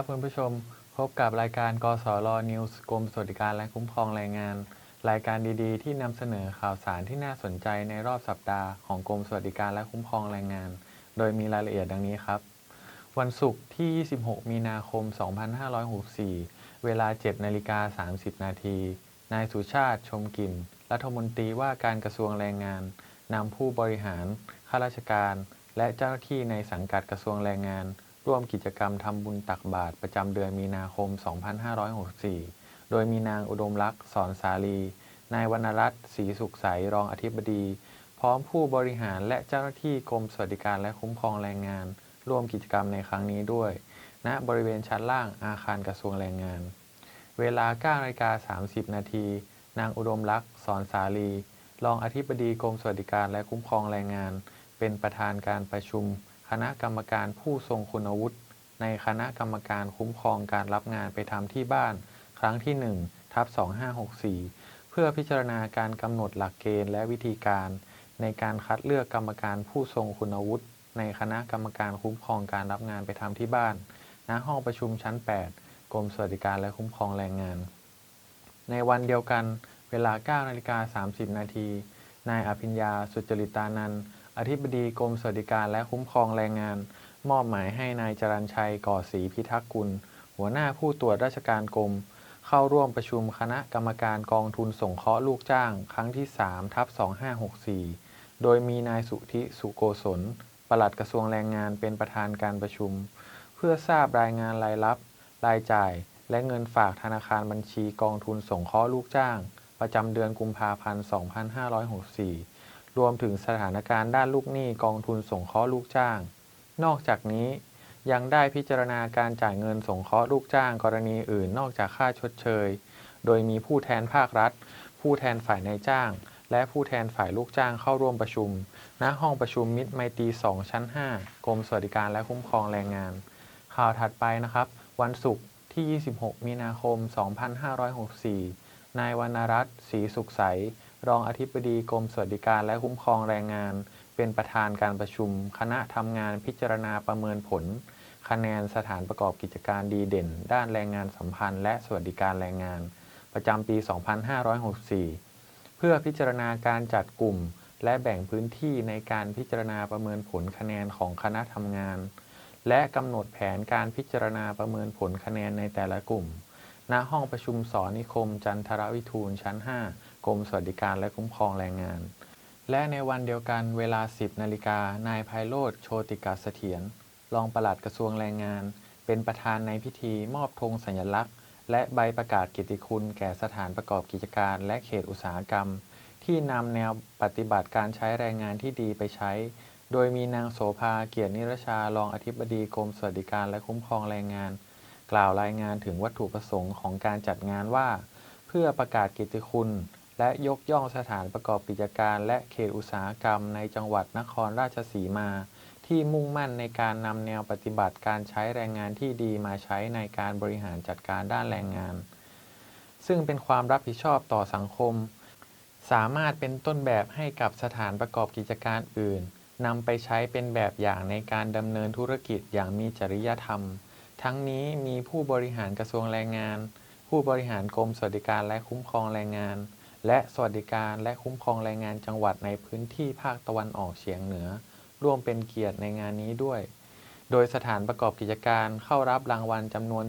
วัสดีครับคุณผู้ชมพบกับรายการกสรนิวส์กรมสวัสดิการและคุ้มครองแรงงาน รายการดีๆ ที่นำเสนอข่าวสารที่น่าสนใจในรอบสัปดาห์ของกรมสวัสดิการและคุ้มครองแรงงาน โดยมีรายละเอียดดังนี้ครับ วันศุกร์ที่ 26 มีนาคม 2564 เวลา 7นาฬิกา30 นาทีนายสุชาติชมกินรัฐมนตรีว่าการกระทรวงแรงงานนำผู้บริหารข้าราชการ และเจ้าหน้าที่ในสังกัดกระทรวงแรงงาน ร่วมกิจกรรมทำบุญตักบาตรประจำเดือนมีนาคม 2564 โดยมีนางอุดมลักษณ์สอนสาลี นายวรรณรัตน์ศรีสุขใส รองอธิบดี พร้อมผู้บริหารและเจ้าหน้าที่กรมสวัสดิการและคุ้มครองแรงงาน ร่วมกิจกรรมในครั้งนี้ด้วย ณ บริเวณชั้นล่างอาคารกระทรวงแรงงาน เวลา9นาฬิกา30 นาที นางอุดมลักษณ์สอนสาลี รองอธิบดีกรมสวัสดิการและคุ้มครองแรงงาน เป็นประธานการประชุม คณะกรรมการผู้ทรงคุณวุฒิในคณะกรรมการคุ้มครองการรับงานไปทำที่บ้าน ครั้งที่ 1 ทับ 2564 เพื่อพิจารณาการกำหนดหลักเกณฑ์และวิธีการ ในการคัดเลือกกรรมการผู้ทรงคุณวุฒิในคณะกรรมการคุ้มครองการรับงานไปทำที่บ้าน ณ ห้องประชุมชั้น 8 กรมสวัสดิการและคุ้มครองแรงงาน ในวันเดียวกัน เวลา9นาฬิกา30 นาที นายอภิญญา สุจริตานันท์ อธิบดีกรมสวัสดิการและคุ้มครองแรงงาน มอบหมายให้นายจรัญชัยก่อศรีพิทักษ์กุล หัวหน้าผู้ตรวจราชการกรม เข้าร่วมประชุมคณะกรรมการกองทุนสงเคราะห์ลูกจ้าง ครั้งที่3ทับ2564 โดยมีนายสุธิสุโกศลปลัดกระทรวงแรงงานเป็นประธานการประชุม เพื่อทราบรายงานรายรับ รายจ่าย และเงินฝากธนาคารบัญชีกองทุนสงเคราะห์ลูกจ้าง ประจำเดือนกุมภาพันธ์ 2564 รวมถึงสถานการณ์ด้านลูกหนี้กองทุนสงเคราะห์ลูกจ้าง นอกจากนี้ยังได้พิจารณาการจ่ายเงินสงเคราะห์ลูกจ้างกรณีอื่นนอกจากค่าชดเชย โดยมีผู้แทนภาครัฐ ผู้แทนฝ่ายนายจ้าง และผู้แทนฝ่ายลูกจ้างเข้าร่วมประชุม ณ ห้องประชุมมิตรไมตรี2 ชั้น 5 กรมสวัสดิการและคุ้มครองแรงงาน ข่าวถัดไปนะครับ วันศุกร์ที่ 26 มีนาคม 2564 นายวรรณรัตน์ศรีสุขใส รองอธิบดีกรมสวัสดิการและคุ้มครองแรงงาน เป็นประธานการประชุม คณะทำงานพิจารณาประเมินผล คะแนนสถานประกอบกิจการดีเด่น ด้านแรงงานสัมพันธ์ และสวัสดิการแรงงาน ประจำปี 2564 เพื่อพิจารณาการจัดกลุ่ม และแบ่งพื้นที่ในการพิจารณาประเมินผลคะแนนของคณะทำงาน และกำหนดแผนการพิจารณาประเมินผลคะแนนในแต่ละกลุ่ม ณ ห้องประชุมสอนิคม จันทรวิทูลชั้น 5 กรมสวัสดิการและคุ้มครองแรงงาน และในวันเดียวกันเวลา 10นาฬิกานายไพโรธโชติกาเสถียรรองปลัดกระทรวงแรงงาน เป็นประธานในพิธีมอบธงสัญลักษณ์ และใบประกาศกียรติคุณแก่สถานประกอบกิจการ และเขตอุตสาหกรรม ที่นำแนวปฏิบัติการใช้แรงงานที่ดีไปใช้ โดยมีนางโสภาเกียรตินิรชารองอธิบดีกรมสวัสดิการและคุ้มครองแรงงาน กล่าวรายงานถึงวัตถุประสงค์ของการจัดงานว่า เพื่อประกาศกียรติคุณ และยกย่องสถานประกอบกิจการ และเขตอุตสาหกรรม ในจังหวัดนครราชสีมา ที่มุ่งมั่นในการนำแนวปฏิบัติการใช้แรงงานที่ดีมาใช้ในการบริหารจัดการด้านแรงงาน ซึ่งเป็นความรับผิดชอบต่อสังคม สามารถเป็นต้นแบบให้กับสถานประกอบกิจการอื่นนำไปใช้เป็นแบบอย่างในการดำเนินธุรกิจอย่างมีจริยธรรม ทั้งนี้มีผู้บริหารกระทรวงแรงงาน ผู้บริหารกรมสวัสดิการและคุ้มครองแรงงาน และสวัสดิการและคุ้มครองแรงงานจังหวัดในพื้นที่ภาคตะวันออกเฉียงเหนือ ร่วมเป็นเกียรติในงานนี้ด้วย โดยสถานประกอบกิจการเข้ารับรางวัลจำนวน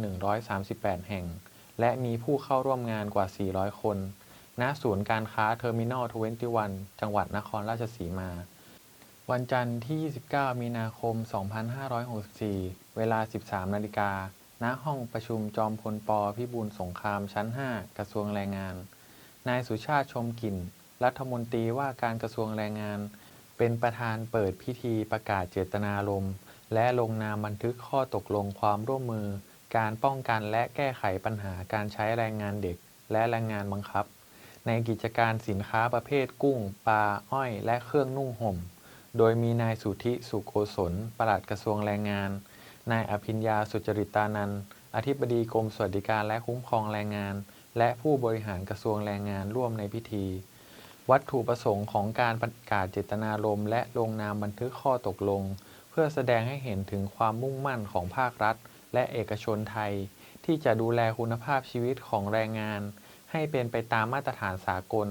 138 แห่ง และมีผู้เข้าร่วมงานกว่า 400 คน ณ ศูนย์การค้าเทอร์มินอล 21 จังหวัดนครราชสีมา วันจันทร์ที่ 29 มีนาคม 2564 เวลา 13 นาฬิกา ณ ห้องประชุมจอมพลปพิบูลสงครามชั้น 5 กระทรวงแรงงาน นายสุชาติชมกลิ่น รัฐมนตรีว่าการกระทรวงแรงงาน เป็นประธานเปิดพิธีประกาศเจตนารมณ์ และลงนามบันทึกข้อตกลงความร่วมมือ การป้องกันและแก้ไขปัญหาการใช้แรงงานเด็ก และแรงงานบังคับ ในกิจการสินค้าประเภทกุ้ง ปลา อ้อย และเครื่องนุ่งห่ม โดยมีนายสุธิสุโกศลปลัดกระทรวงแรงงาน นายอภิญญาสุจริตานันท์อธิบดีกรมสวัสดิการและคุ้มครองแรงงาน และผู้บริหารกระทรวงแรงงานร่วมในพิธี วัตถุประสงค์ของการประกาศเจตนารมณ์และลงนามบันทึกข้อตกลง เพื่อแสดงให้เห็นถึงความมุ่งมั่นของภาครัฐ และเอกชนไทย ที่จะดูแลคุณภาพชีวิตของแรงงาน ให้เป็นไปตามมาตรฐานสากล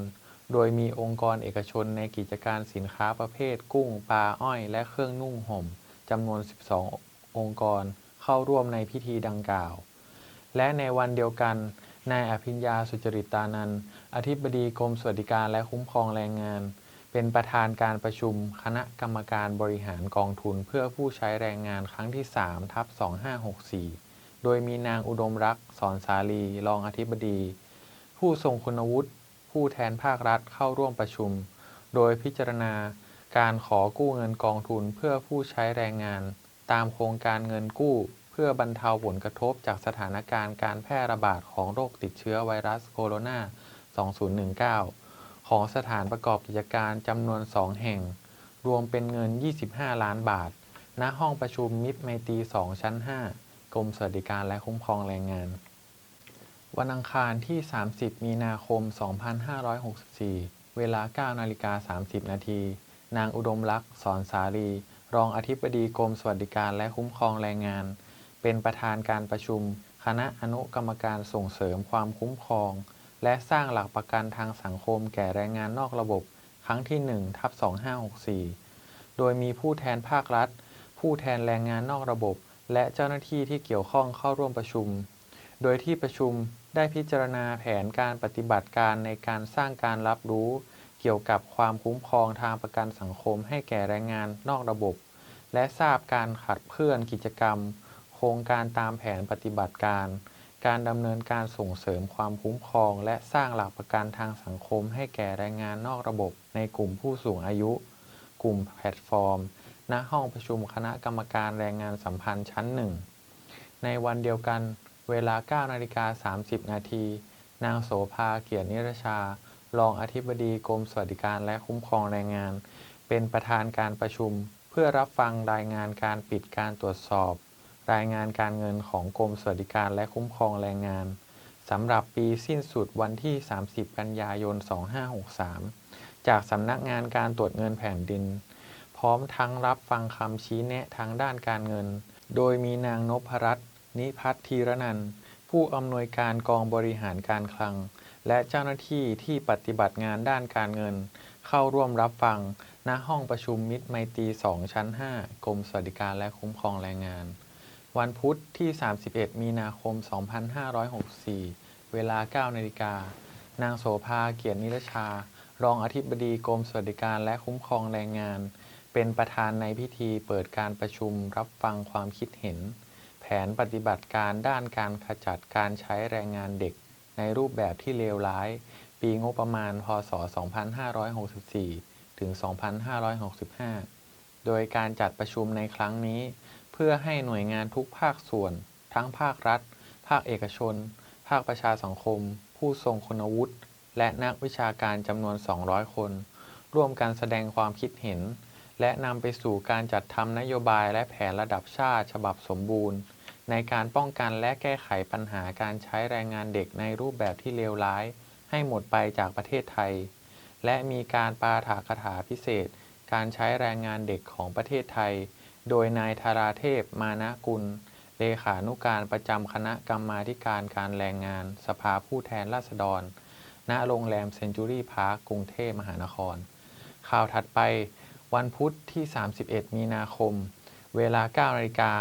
โดยมีองค์กรเอกชนในกิจการสินค้าประเภท กุ้งปลาอ้อย และเครื่องนุ่งห่มจำนวน 12 องค์กรเข้าร่วมในพิธีดังกล่าว และในวันเดียวกัน นายอภิญญาสุจริตานันท์อธิบดีกรมสวัสดิการและคุ้มครองแรงงาน เป็นประธานการประชุมคณะกรรมการบริหารกองทุนเพื่อผู้ใช้แรงงานครั้งที่3ทับ2564 โดยมีนางอุดมรักษ์สอนสาลี รองอธิบดี ผู้ทรงคุณวุฒิผู้แทนภาครัฐเข้าร่วมประชุม โดยพิจารณาการขอกู้เงินกองทุนเพื่อผู้ใช้แรงงาน ตามโครงการเงินกู้ พื่อบรรเทาผลกระทบจากสถานการณ์การแพร่ระบาดของโรคติดเชื้อไวรัสโคโรนา 2019 ของสถานประกอบกิจการจำนวน 2 แห่ง รวมเป็นเงิน 25 ล้านบาท ณ ห้องประชุมมิตรไมตรี 2 ชั้น 5 กรมสวัสดิการและคุ้มครองแรงงาน วันอังคารที่ 30 มีนาคม 2564 เวลา 9 นาฬิกา 30 นาที นางอุดมลักษณ์สอนสาลี รองอธิบดีกรมสวัสดิการและคุ้มครองแรงงาน เป็นประธานการประชุม คณะอนุกรรมการส่งเสริมความคุ้มครอง และสร้างหลักประกันทางสังคมแก่แรงงานนอกระบบ ครั้งที่1ทับ2564 โดยมีผู้แทนภาครัฐ ผู้แทนแรงงานนอกระบบ และเจ้าหน้าที่ที่เกี่ยวข้องเข้าร่วมประชุม โดยที่ประชุมได้พิจารณาแผนการปฏิบัติการในการสร้างการรับรู้ เกี่ยวกับความคุ้มครองทางประกันสังคมให้แก่แรงงานนอกระบบ และทราบการขัดเคลื่อนกิจกรรม ครงการตามแผนปฏิบัติการ การดำเนินการส่งเสริมความคุ้มครอง และสร้างหลักประกันทางสังคมให้แก่แรงงานนอกระบบ ในกลุ่มผู้สูงอายุ กลุ่มแพลตฟอร์ม ณ ห้องประชุมคณะกรรมการแรงงานสัมพันธ์ชั้นหนึ่ง ในวันเดียวกันเวลา 9 นาฬิกา 30 นาที นางโสภา เกียรตินิรชา รองอธิบดีกรมสวัสดิการและคุ้มครองแรงงาน เป็นประธานการประชุม เพื่อรับฟังรายงานการปิดการตรวจสอบ รายงานการเงินของกรมสวัสดิการและคุ้มครองแรงงานสำหรับปีสิ้นสุดวันที่ 30 กันยายน 2563 จากสำนักงานการตรวจเงินแผ่นดิน พร้อมทั้งรับฟังคำชี้แนะทางด้านการเงิน โดยมีนางนพรัตน์นิพัฒน์ธีรนันผู้อำนวยการกองบริหารการคลัง และเจ้าหน้าที่ที่ปฏิบัติงานด้านการเงิน เข้าร่วมรับฟังณห้องประชุมมิตรไมตรี 2 ชั้น 5 กรมสวัสดิการและคุ้มครองแรงงาน วันพุธที่ 31 มีนาคม 2564 เวลา 9 นาฬิกา นางโสภา เกียรตินิรชา รองอธิบดีกรมสวัสดิการและคุ้มครองแรงงาน เป็นประธานในพิธีเปิดการประชุมรับฟังความคิดเห็น แผนปฏิบัติการด้านการขจัดการใช้แรงงานเด็ก ในรูปแบบที่เลวร้าย ปีงบประมาณ พศ 2564 ถึง 2565 โดยการจัดประชุมในครั้งนี้ เพื่อให้หน่วยงานทุกภาคส่วน ทั้งภาครัฐ ภาคเอกชน ภาคประชาสังคม ผู้ทรงคุณวุฒิ และนักวิชาการจำนวน 200 คน ร่วมกันแสดงความคิดเห็น และนำไปสู่การจัดทำนโยบายและแผนระดับชาติฉบับสมบูรณ์ ในการป้องกันและแก้ไขปัญหาการใช้แรงงานเด็กในรูปแบบที่เลวร้าย ให้หมดไปจากประเทศไทย และมีการปาฐกถาพิเศษ การใช้แรงงานเด็กของประเทศไทย โดยนายธาราเทพมานะกุล เลขานุการประจำคณะกรรมาธิการการแรงงาน สภาผู้แทนราษฎร ณ โรงแรมเซนจูรี่พาร์คกรุงเทพมหานคร ข่าวถัดไป วันพุธที่ 31 มีนาคม เวลา 9 นาฬิกา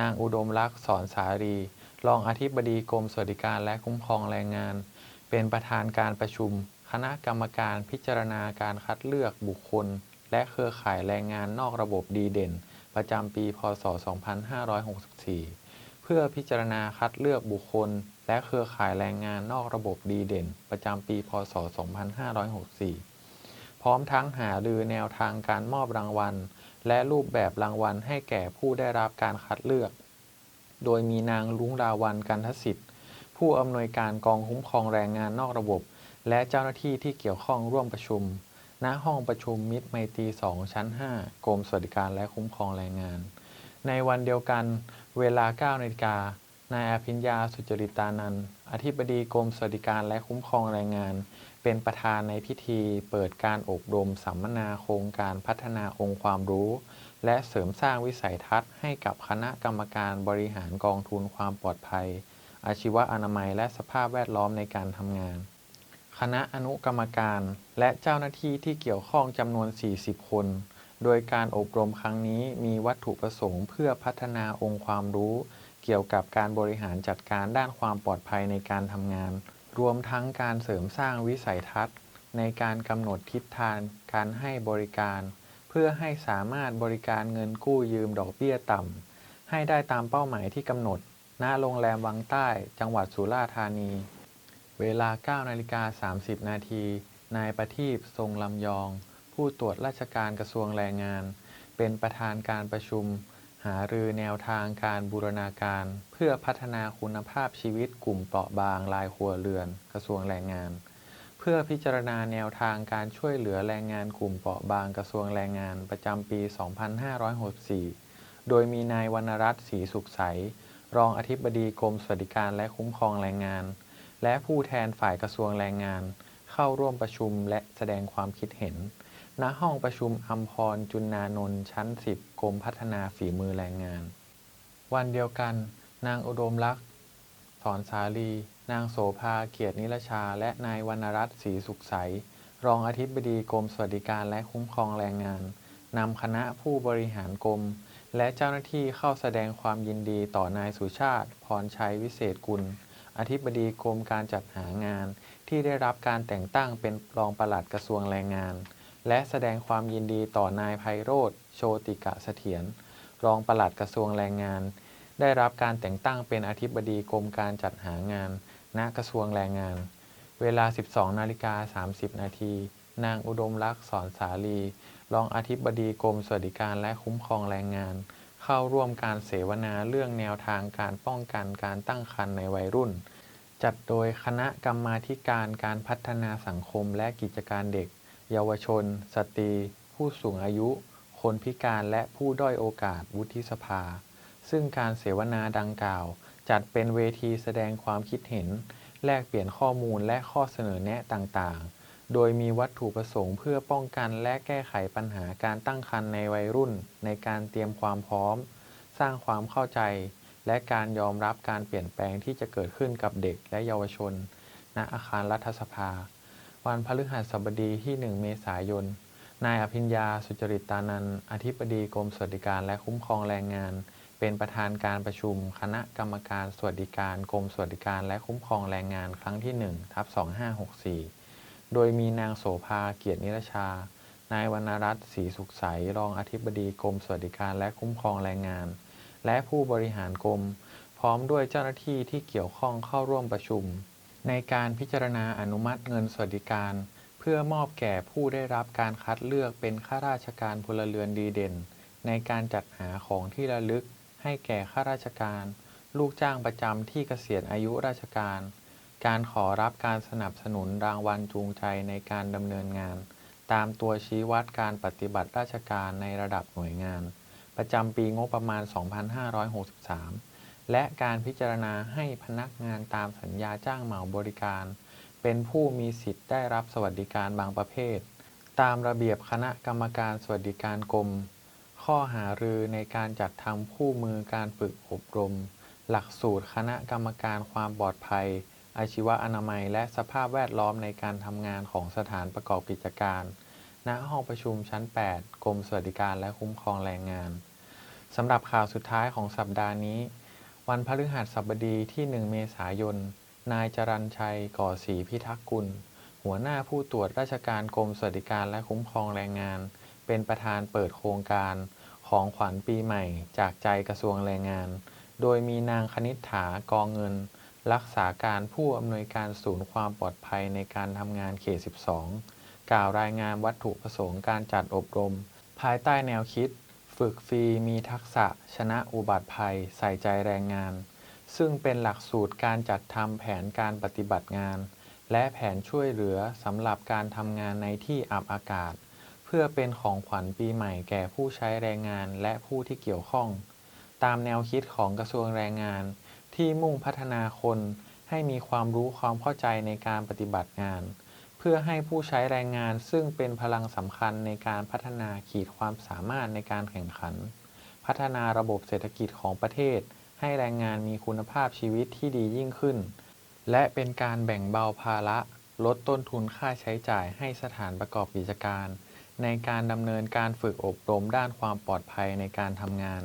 นางอุดมลักษ์สอนสารี รองอธิบดีกรมสวัสดิการและคุ้มครองแรงงาน เป็นประธานการประชุม คณะกรรมการพิจารณาการคัดเลือกบุคคล และเครือข่ายแรงงานนอกระบบดีเด่น ประจำปี พศ 2564 เพื่อพิจารณาคัดเลือกบุคคล และเครือข่ายแรงงานนอกระบบดีเด่น ประจำปี พศ 2564 พร้อมทั้งหารือแนวทางการมอบรางวัล และรูปแบบรางวัลให้แก่ผู้ได้รับการคัดเลือก โดยมีนางลุงราวันกันทสิทธิ์ผู้อำนวยการกองคุ้มครองแรงงานนอกระบบ และเจ้าหน้าที่ที่เกี่ยวข้องร่วมประชุม ณห้องประชุมมิตรไมตรี2ชั้น 5 กรมสวัสดิการและคุ้มครองแรงงาน ในวันเดียวกันเวลา9นาฬิกานายอภิญญาสุจริตานันท์อธิบดีกรมสวัสดิการและคุ้มครองแรงงาน เป็นประธานในพิธีเปิดการอบรมสัมมนาโครงการพัฒนาองค์ความรู้ และเสริมสร้างวิสัยทัศน์ให้กับคณะกรรมการบริหารกองทุนความปลอดภัย อาชีวอนามัยและสภาพแวดล้อมในการทำงาน คณะอนุกรรมการ และเจ้าหน้าที่ที่เกี่ยวข้องจำนวน 40 คน โดยการอบรมครั้งนี้มีวัตถุประสงค์เพื่อพัฒนาองค์ความรู้ เกี่ยวกับการบริหารจัดการด้านความปลอดภัยในการทำงาน รวมทั้งการเสริมสร้างวิสัยทัศน์ ในการกำหนดทิศทางการให้บริการ เพื่อให้สามารถบริการเงินกู้ยืมดอกเบี้ยต่ำให้ได้ตามเป้าหมายที่กำหนด ณ โรงแรมวังใต้ จังหวัดสุราษฎร์ธานี เวลา9นาฬิกา30 นาที นายประทีปทรงลำยอง ผู้ตรวจราชการกระทรวงแรงงาน เป็นประธานการประชุม หารือแนวทางการบูรณาการ เพื่อพัฒนาคุณภาพชีวิตกลุ่มเปราะบางรายครัวเรือน กระทรวงแรงงาน เพื่อพิจารณาแนวทางการช่วยเหลือแรงงานกลุ่มเปราะบางกระทรวงแรงงานประจำปี 2564 โดยมีนายวรรณรัตน์ศรีสุขใส รองอธิบดีกรมสวัสดิการและคุ้มครองแรงงาน และผู้แทนฝ่ายกระทรวงแรงงาน เข้าร่วมประชุมและแสดงความคิดเห็น ณ ห้องประชุมอัมพรจุนนานนท์ชั้น 10 กรมพัฒนาฝีมือแรงงาน วันเดียวกัน นางอุดมลักษ์สอนสาลี นางโสภาเกียรตินิรชา และนายวรรณรัตน์ศรีสุขใส รองอธิบดีกรมสวัสดิการและคุ้มครองแรงงาน นำคณะผู้บริหารกรม และเจ้าหน้าที่เข้าแสดงความยินดีต่อนายสุชาติ พรชัยวิเศษกุล อธิบดีกรมการจัดหางาน ที่ได้รับการแต่งตั้งเป็นรองปลัดกระทรวงแรงงาน และแสดงความยินดีต่อนายไพโรธโชติกะเสถียรรองปลัดกระทรวงแรงงาน ได้รับการแต่งตั้งเป็นอธิบดีกรมการจัดหางาน ณกระทรวงแรงงาน เวลา 12นาฬิกา30 นาทีนางอุดมลักษณ์สอนสาลี รองอธิบดีกรมสวัสดิการและคุ้มครองแรงงาน เข้าร่วมการเสวนาเรื่องแนวทางการป้องกันการตั้งครรภ์ในวัยรุ่น จัดโดยคณะกรรมาการการพัฒนาสังคมและกิจการเด็ก เยาวชน สตรี ผู้สูงอายุ คนพิการและผู้ด้อยโอกาสวุฒิสภา ซึ่งการเสวนาดังกล่าว จัดเป็นเวทีแสดงความคิดเห็น แลกเปลี่ยนข้อมูลและข้อเสนอแนะต่างๆ โดยมีวัตถุประสงค์เพื่อป้องกันและแก้ไขปัญหาการตั้งครรภ์ในวัยรุ่น ในการเตรียมความพร้อม สร้างความเข้าใจ และการยอมรับการเปลี่ยนแปลงที่จะเกิดขึ้นกับเด็กและเยาวชน ณอาคารรัฐสภา วันพฤหัสบดีที่ 1 เมษายน นายอภิญญาสุจริตตานันอธิบดีกรมสวัสดิการและคุ้มครองแรงงาน เป็นประธานการประชุม คณะกรรมการสวัสดิการกรมสวัสดิการและคุ้มครองแรงงานครั้งที่1ทับ2564 โดยมีนางโสภาเกียรตินิรชา นายวรรณรัตน์ศรีสุขใส รองอธิบดีกรมสวัสดิการและคุ้มครองแรงงาน และผู้บริหารกรม พร้อมด้วยเจ้าหน้าที่ที่เกี่ยวข้องเข้าร่วมประชุม ในการพิจารณาอนุมัติเงินสวัสดิการ เพื่อมอบแก่ผู้ได้รับการคัดเลือกเป็นข้าราชการพลเรือนดีเด่น ในการจัดหาของที่ระลึก ให้แก่ข้าราชการ ลูกจ้างประจำที่เกษียณอายุราชการ การขอรับการสนับสนุนรางวัลจูงใจในการดำเนินงาน ตามตัวชี้วัดการปฏิบัติราชการในระดับหน่วยงาน ประจำปีงบประมาณ 2563 และการพิจารณาให้พนักงานตามสัญญาจ้างเหมาบริการ เป็นผู้มีสิทธิ์ได้รับสวัสดิการบางประเภท ตามระเบียบคณะกรรมการสวัสดิการกรม ข้อหารือในการจัดทำคู่มือการฝึกอบรม หลักสูตรคณะกรรมการความปลอดภัย อาชีวอนามัย และสภาพแวดล้อมในการทำงานของสถานประกอบกิจการ ณ ห้องประชุมชั้น 8 กรมสวัสดิการและคุ้มครองแรงงาน สำหรับข่าวสุดท้ายของสัปดาห์นี้ วันพฤหัสบดีที่ 1 เมษายน นายจรัญชัย ก่อศรีพิทักษ์กุล หัวหน้าผู้ตรวจราชการกรมสวัสดิการและคุ้มครองแรงงาน เป็นประธานเปิดโครงการของขวัญปีใหม่ จากใจกระทรวงแรงงาน โดยมีนางคณิษฐากองเงิน รักษาการผู้อำนวยการศูนย์ความปลอดภัยในการทำงานเขต 12 กล่าวรายงานวัตถุประสงค์การจัดอบรม ภายใต้แนวคิด ฝึกฟรีมีทักษะ ชนะอุบัติภัย ใส่ใจแรงงาน ซึ่งเป็นหลักสูตรการจัดทำแผนการปฏิบัติงาน และแผนช่วยเหลือสำหรับการทำงานในที่อับอากาศ เพื่อเป็นของขวัญปีใหม่แก่ผู้ใช้แรงงานและผู้ที่เกี่ยวข้อง ตามแนวคิดของกระทรวงแรงงาน ที่มุ่งพัฒนาคนให้มีความรู้ความเข้าใจในการปฏิบัติงาน เพื่อให้ผู้ใช้แรงงานซึ่งเป็นพลังสำคัญในการพัฒนาขีดความสามารถในการแข่งขัน พัฒนาระบบเศรษฐกิจของประเทศ ให้แรงงานมีคุณภาพชีวิตที่ดียิ่งขึ้น และเป็นการแบ่งเบาภาระ ลดต้นทุนค่าใช้จ่ายให้สถานประกอบกิจการ ในการดำเนินการฝึกอบรมด้านความปลอดภัยในการทำงาน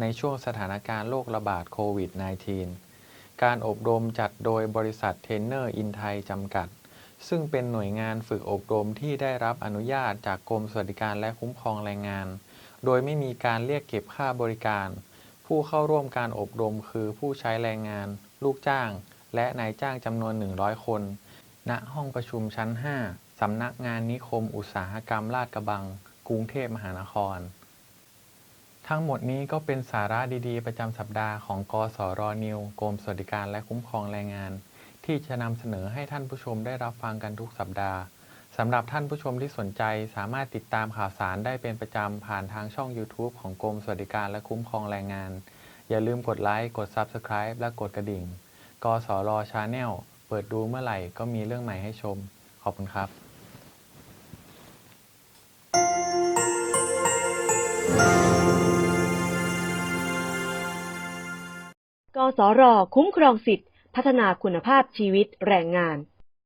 ในช่วงสถานการณ์โรคระบาดโควิด -19 การอบรมจัดโดยบริษัทเทรนเนอร์อินไทยจำกัด ซึ่งเป็นหน่วยงานฝึกอบรมที่ได้รับอนุญาตจากกรมสวัสดิการและคุ้มครองแรงงาน โดยไม่มีการเรียกเก็บค่าบริการ ผู้เข้าร่วมการอบรมคือผู้ใช้แรงงาน ลูกจ้าง และนายจ้างจำนวน 100 คน ณ ห้องประชุมชั้น 5สำนักงานนิคมอุตสาหกรรมลาดกระบัง กรุงเทพมหานคร ทั้งหมดนี้ก็เป็นสาระดีๆ ประจำสัปดาห์ของกสรนิวกรมสวัสดิการและคุ้มครองแรงงาน ที่จะนำเสนอให้ท่านผู้ชมได้รับฟังกันทุกสัปดาห์สำหรับท่านผู้ชมที่สนใจสามารถติดตามข่าวสารได้เป็นประจำผ่านทางช่อง YouTube ของกรมสวัสดิการและคุ้มครองแรงงาน อย่าลืมกดไลค์กด Subscribe และกดกระดิ่งกสรชาแนลเปิดดูเมื่อไหร่ก็มีเรื่องใหม่ให้ชม ขอบคุณครับ สร คุ้มครองสิทธิพัฒนาคุณภาพชีวิตแรงงาน